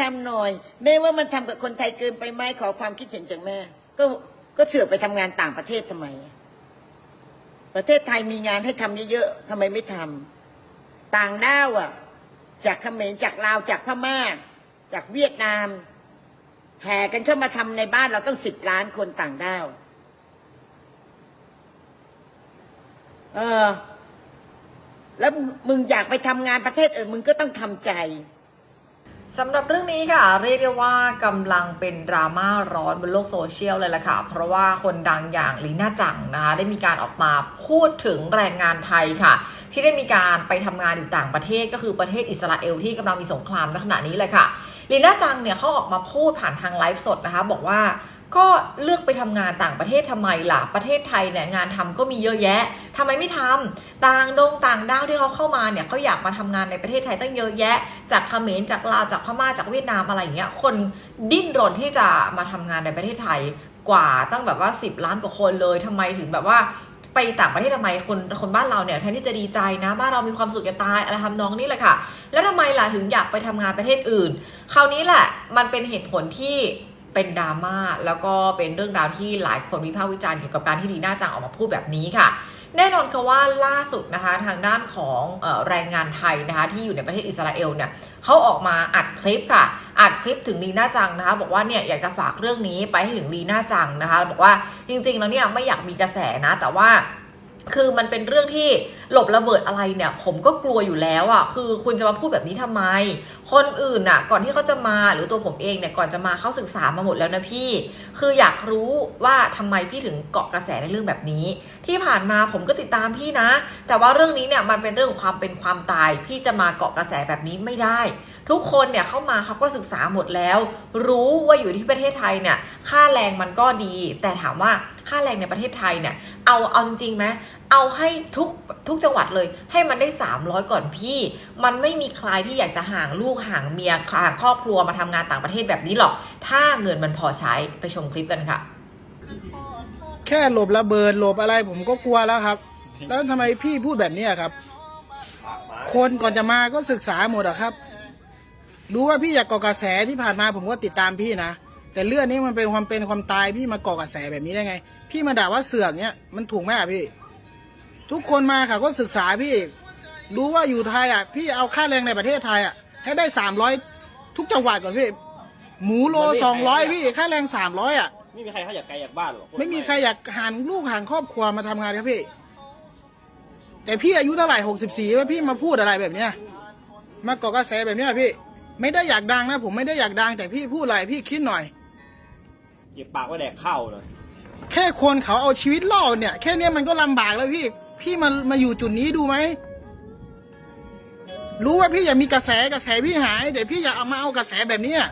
ทำหน่อย แม่ว่ามันทำกับคนไทยเกินไปไหมขอความคิดเห็นจากแม่ ก็ก็เสือกไปทำงานต่างประเทศทำไม ประเทศไทยมีงานให้ทำเยอะๆทำไมไม่ทำต่างด้าวอะ จากเขมรจากลาวจากพม่า จากเวียดนามแห่กันเข้ามาทำในบ้านเราต้องสิบล้านคนต่างด้าว เออ แล้วมึงอยากไปทำงานประเทศอื่นมึงก็ต้องทำใจ สำหรับเรื่องนี้ค่ะ เรียกได้ว่ากำลังเป็นดราม่าร้อนบนโลกโซเชียลเลยล่ะค่ะ เพราะว่าคนดังอย่างลีน่าจังนะคะ ได้มีการออกมาพูดถึงแรงงานไทยค่ะ ที่ได้มีการไปทำงานอยู่ต่างประเทศก็คือประเทศอิสราเอลที่กำลังมีสงครามในขณะนี้เลยค่ะลีน่าจังเนี่ยเขาออกมาพูดผ่านทางไลฟ์สดนะคะ บอกว่า ก็เลือกไปทำงานต่างประเทศทำไมล่ะ ประเทศไทยเนี่ยงานทำก็มีเยอะแยะทำไมไม่ทำต่างดงต่างด้าวที่เขาเข้ามาเนี่ยเขาอยากมาทำงานในประเทศไทยตั้งเยอะแยะ จากเขมรจากลาวจากพม่าจากเวียดนามอะไรอย่างเงี้ย คนดิ้นรนที่จะมาทำงานในประเทศไทยกว่าตั้งแบบว่า 10 ล้านกว่าคนเลยทำไมถึงแบบว่าไปต่างประเทศทำไมคนคนบ้านเราเนี่ยแทนที่จะดีใจนะบ้านเรามีความสุขจะตายอะไรทำนองนี้แหละค่ะ แล้วทำไมล่ะถึงอยากไปทำงานประเทศอื่น คราวนี้แหละมันเป็นเหตุผลที่ เป็นดราม่าแล้วก็เป็นเรื่องราวที่หลายคนวิพากษ์วิจารณ์เกี่ยวกับการที่ดีน่าจังออกมาพูดแบบนี้ค่ะ แน่นอนค่ะว่าล่าสุดนะคะทางด้านของอแรงงานไทยนะคะที่อยู่ในประเทศอิสราเอลเนี่ยเขาออกมาอัดคลิปค่ะ อัดคลิปถึงลีน่าจังนะคะ บอกว่าเนี่ยอยากจะฝากเรื่องนี้ไปให้ถึงลีน่าจังนะคะบอกว่าจริงๆแล้วเนี่ยไม่อยากมีกระแสนะแต่ว่า คือมันเป็นเรื่องที่หลบระเบิดอะไรเนี่ย ผมก็กลัวอยู่แล้วอะ คือคุณจะมาพูดแบบนี้ทำไม คนอื่นน่ะ ก่อนที่เขาจะมาหรือตัวผมเองเนี่ยก่อนจะมาเขาศึกษามาหมดแล้วนะพี่ คืออยากรู้ว่าทำไมพี่ถึงเกาะกระแสในเรื่องแบบนี้ ที่ผ่านมาผมก็ติดตามพี่นะ แต่ว่าเรื่องนี้เนี่ยมันเป็นเรื่องของความเป็นความตาย พี่จะมาเกาะกระแสแบบนี้ไม่ได้ ทุกคนเนี่ยเข้ามาเขาก็ศึกษาหมดแล้ว รู้ว่าอยู่ที่ประเทศไทยเนี่ยค่าแรงมันก็ดี แต่ถามว่าค่าแรงในประเทศไทยเนี่ยเอาเอาจริงๆไหม เอาให้ทุกทุกจังหวัดเลย ให้มันได้ 300 ก่อนพี่ มันไม่มีใครที่อยากจะห่างลูกห่างเมียห่างครอบครัวมาทำงานต่างประเทศแบบนี้หรอก ถ้าเงินมันพอใช้ไปชมคลิปกันค่ะ แค่หลบระเบิดหลบอะไรผมก็กลัวแล้วครับ แล้วทำไมพี่พูดแบบนี้ครับ คนก่อนจะมาก็ศึกษาหมดอะครับ รู้ว่าพี่อยากกาะกระแสที่ผ่านมาผมก็ติดตามพี่นะแต่เรื่องนี้มันเป็นความเป็นความตายพี่มากาะกระแสแบบนี้ได้ไง พี่มาด่าว่าเสือกเนี้ยมันถูกไหมอะพี่ ทุกคนมาค่ะก็ศึกษาพี่รู้ว่าอยู่ไทยอะ พี่เอาค่าแรงในประเทศไทยอะ ให้ได้สามร้อยทุกจังหวัดก่อนพี่หมูโลสองร้อยพี่ค่าแรงสามร้อยอะไม่มีใครเขาอยากไกลจากบ้านหรอกไม่มีใครอยากหันลูกหันครอบครัวมาทำงานครับพี่ แต่พี่อายุเท่าไหร่หกสิบสี่ว่าพี่มาพูดอะไรแบบเนี้ยมาเกาะกระแสแบบเนี้ยพี่ ไม่ได้อยากดังนะ ผมไม่ได้อยากดัง แต่พี่พูดอะไรพี่คิดหน่อยเก็บปากไว้แดกข้าวเลยแค่คนเขาเอาชีวิตรอดเนี่ย แค่เนี้ยมันก็ลำบากแล้วพี่ พี่มามาอยู่จุดนี้ดูไหม รู้ว่าพี่อยากมีกระแสกระแสพี่หายแต่พี่อยากเอามาเอากระแสแบบเนี้ย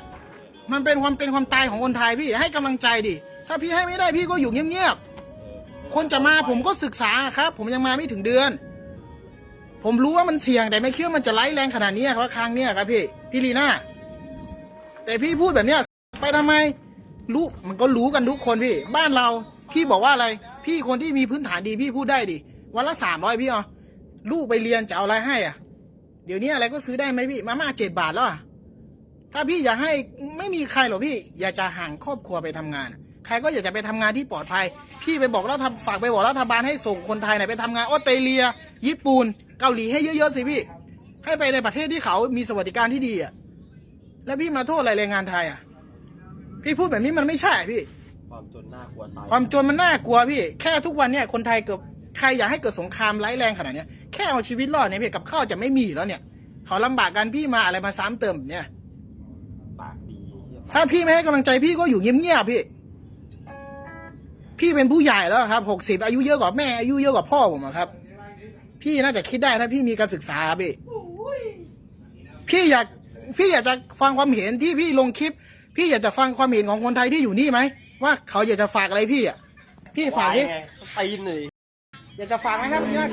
มันเป็นความเป็นความตายของคนไทยพี่ให้กำลังใจดิ ถ้าพี่ให้ไม่ได้พี่ก็อยู่เงียบๆ คนจะมาผมก็ศึกษาครับ ผมยังมาไม่ถึงเดือน ผมรู้ว่ามันเสี่ยงแต่ไม่คิดว่ามันจะไร้แรงขนาดนี้ครับครั้งเนี้ยครับพี่ พี่ลีน่า แต่พี่พูดแบบเนี้ยไปทำไม รู้มันก็รู้กันทุกคนพี่ บ้านเราพี่บอกว่าอะไร พี่คนที่มีพื้นฐานดีพี่พูดได้ดิ วันละสามร้อยพี่เอาลูกไปเรียนจะเอาอะไรให้อะ เดี๋ยวนี้อะไรก็ซื้อได้ไหมพี่ มาม่าเจ็ดบาทแล้วอะถ้าพี่อยากให้ไม่มีใครหรอกพี่ อยากจะห่างครอบครัวไปทำงาน ใครก็อยากจะไปทำงานที่ปลอดภัย พี่ไปบอกรัฐฝากไปบอกรัฐบาลให้ส่งคนไทยเนี่ยไปทำงานออสเตรเลีย ญี่ปุ่นเกาหลีให้เยอะๆสิพี่ ให้ไปในประเทศที่เขามีสวัสดิการที่ดีอะแล้วพี่มาโทษอะไรแรงงานไทยอะ พี่พูดแบบนี้มันไม่ใช่พี่ ความจนน่ากลัวตายความจนมันน่ากลัวพี่ แค่ทุกวันเนี่ยคนไทยเกือบ ใครอยากให้เกิดสงครามร้ายแรงขนาดเนี้ยแค่เอาชีวิตรอดเนี่ยพี่กับข้าวจะไม่มีแล้วเนี่ย เขาลำบากกันพี่มาอะไรมาซ้ำเติมเนี่ยถ้าพี่ไม่ให้กำลังใจพี่ก็อยู่เงียบๆพี่ พี่เป็นผู้ใหญ่แล้วครับหกสิบอายุเยอะกว่าแม่อายุเยอะกว่าพ่อผมครับ พี่น่าจะคิดได้ถ้าพี่มีการศึกษาพี่พี่อยากพี่อยากจะฟังความเห็นที่พี่ลงคลิป พี่อยากจะฟังความเห็นของคนไทยที่อยู่นี่ไหมว่าเขาอยากจะฝากอะไรพี่อะพี่ฝากดิไงตีนเลย อยากจะฝากไหมครับพี่นัท